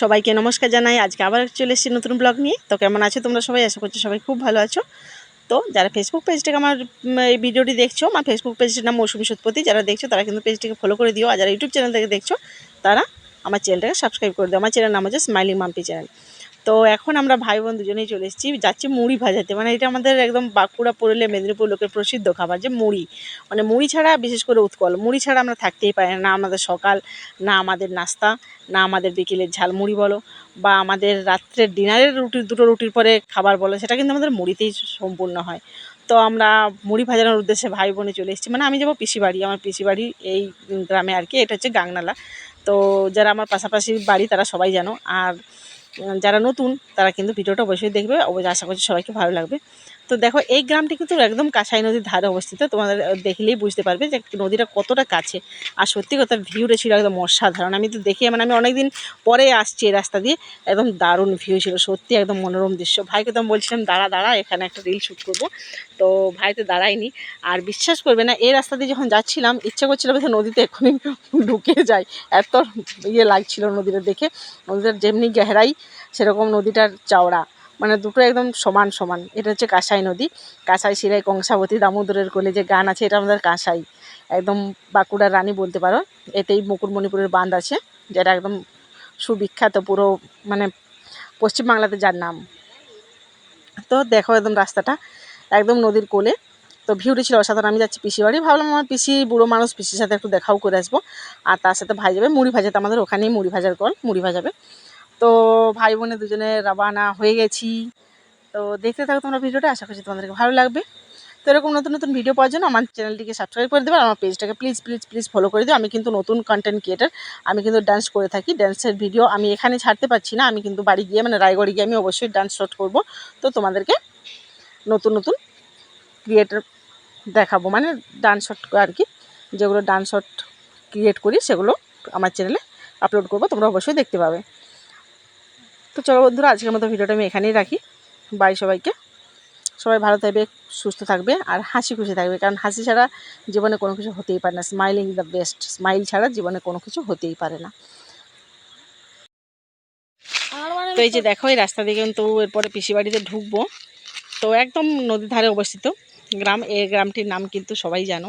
সবাইকে নমস্কার জানাই। আজকে আবার চলে এসেছি নতুন ব্লগ নিয়ে। তো কেমন আছো তোমরা সবাই? আশা করছ সবাই খুব ভালো আছো। তো যারা ফেসবুক পেজটাকে আমার এই ভিডিওটি দেখছ, আমার ফেসবুক পেজটির নাম মৌসুমী সৎপতি যারা দেখছ, তারা কিন্তু পেজটিকে ফলো করে দিও। আর যারা ইউটিউব চ্যানেল থেকে দেখছ, তারা আমার চ্যানেলটাকে সাবস্ক্রাইব করে দিও। আমার চ্যানেল নাম হচ্ছে স্মাইলিং মাম্পি চ্যানেল তো এখন আমরা ভাই বোন দুজনেই চলে এসেছি। যাচ্ছি মুড়ি ভাজাতে। মানে এটা আমাদের একদম বাঁকুড়া, পুরুলিয়া, মেদিনীপুর লোকের প্রসিদ্ধ খাবার যে মুড়ি। মানে মুড়ি ছাড়া বিশেষ করে উৎকল। মুড়ি ছাড়া আমরা থাকতেই পারি না। আমাদের সকাল, না আমাদের নাস্তা, না আমাদের বিকেলের ঝালমুড়ি বলো, বা আমাদের রাত্রের ডিনারের রুটি, দুটো রুটির পরে খাবার বলো, সেটা কিন্তু আমাদের মুড়িতেই সম্পূর্ণ হয়। তো আমরা মুড়ি ভাজানোর উদ্দেশ্যে ভাই বোনে চলে এসেছি। মানে আমি যাব পিসি বাড়ি আমার পিসি বাড়ি এই গ্রামে আর কি। এটা হচ্ছে গাংনালা। তো যারা আমার পাশাপাশি বাড়ি, তারা সবাই জানো। আর যারা নতুন তারা কিন্তু ভিডিওটা অবশ্যই দেখবে। অবশ্যই আশা করছি সবাইকে ভালো লাগবে। তো দেখো, এই গ্রামটি কিন্তু একদম কাঁসাই নদীর ধারে অবস্থিত। তোমাদের দেখলেই বুঝতে পারবে যে নদীটা কতটা কাছে। আর সত্যি কথা, ভিউটা ছিল একদম অসাধারণ। আমি তো দেখি মানে আমি অনেকদিন পরে আসছি এই রাস্তা দিয়ে, একদম দারুণ ভিউ ছিল। সত্যি একদম মনোরম দৃশ্য। ভাইকে তো বলছিলাম, দাঁড়া দাঁড়া, এখানে একটা রিল শ্যুট করব। তো ভাই তো দাঁড়ায়নি। আর বিশ্বাস করবে না, এই রাস্তা দিয়ে যখন যাচ্ছিলাম, ইচ্ছা করছিল যে নদীতে এক্ষুনি ঢুকে যাই। এত ইয়ে লাগছিল নদীটা দেখে। নদীটার যেমনি গেহরাই, সেরকম নদীটার চওড়া। মানে দুটো একদম সমান সমান। এটা হচ্ছে কাঁসাই নদী। কাঁসাই শিরাই কংসাবতী, দামোদরের কোলে যে গান আছে, এটা আমাদের কাঁসাই। একদম বাঁকুড়ার রানী বলতে পারো। এতেই মুকুটমণিপুরের বাঁধ আছে, যেটা একদম সুবিখ্যাত, পুরো মানে পশ্চিমবাংলাতে যার নাম। তো দেখো একদম রাস্তাটা, একদম নদীর কোলে। তো ভিউটি ছিল অসাধারণ। আমি যাচ্ছি পিসি বাড়ি। ভাবলাম আমার পিসি বুড়ো মানুষ, পিসির সাথে একটু দেখাও করে আসব। আর তার সাথে ভাই যাবে, মুড়ি ভাজাতে। আমাদের ওখানেই মুড়ি ভাজার কল, মুড়ি ভাজাবে। তো ভাই বোনে দুজনে রাবানা হয়ে গেছি। তো দেখতে থাকো তোমরা ভিডিওটা, আশা করছি তোমাদেরকে ভালো লাগবে। তো এরকম নতুন নতুন ভিডিও পাওয়ার জন্য আমার চ্যানেলটিকে সাবস্ক্রাইব করে দেবে আর আমার পেজটাকে প্লিজ প্লিজ প্লিজ ফলো করে দিও। আমি কিন্তু নতুন কন্টেন্ট ক্রিয়েটার আমি কিন্তু ডান্স করে থাকি ডান্সের ভিডিও আমি এখানে ছাড়তে পারছি না। আমি কিন্তু বাড়ি গিয়ে মানে রায়গড়ে গিয়ে আমি অবশ্যই ডান্স শট করব। তো তোমাদেরকে নতুন নতুন ক্রিয়েটার দেখাবো। মানে ডান্স শট আর কি, যেগুলো ডান্স শট ক্রিয়েট করি, সেগুলো আমার চ্যানেলে আপলোড করব। তোমরা অবশ্যই দেখতে পাবে। তো চলো বন্ধুরা, আজকের মতো ভিডিওটা আমি এখানেই রাখি। বাই সবাইকে। সবাই ভালো থাকবে, সুস্থ থাকবে আর হাসি খুশি থাকবে, কারণ হাসি ছাড়া জীবনে কোনো কিছু হতেই পারে না। স্মাইলিং দ্য বেস্ট স্মাইল ছাড়া জীবনে কোনো কিছু হতেই পারে না। তো এই যে দেখো, এই রাস্তা দিয়ে কিন্তু এরপরে পিসি বাড়িতে ঢুকবো। তো একদম নদীর ধারে অবস্থিত। গ্রাম, এই গ্রামটির নাম কিন্তু সবাই জানো।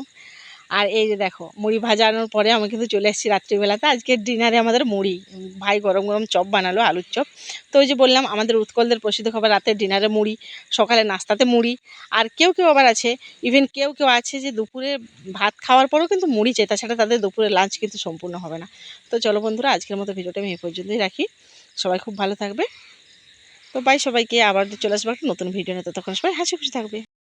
আর এই যে দেখো, মুড়ি ভাজানোর পরে আমি কিন্তু চলে এসেছি রাত্রিবেলাতে। আজকে ডিনারে আমাদের মুড়ি। ভাই গরম গরম চপ বানালো, আলুর চপ। তো ওই যে বললাম, আমাদের উৎকলদের প্রসিদ্ধ খাবার রাতের ডিনারে মুড়ি, সকালে নাস্তাতে মুড়ি। আর কেউ কেউ আবার আছে ইভেন কেউ কেউ আছে যে দুপুরে ভাত খাওয়ার পরেও কিন্তু মুড়ি চাই তাছাড়া তাদের দুপুরে লাঞ্চ কিন্তু সম্পূর্ণ হবে না। তো চলো বন্ধুরা, আজকের মতো ভিডিওটা আমি এ পর্যন্তই রাখি। সবাই খুব ভালো থাকবে। তো বাই সবাইকে, আবার চলে আসব একটা নতুন ভিডিও নিয়ে। ততক্ষণ সবাই হাসি খুশি থাকবে।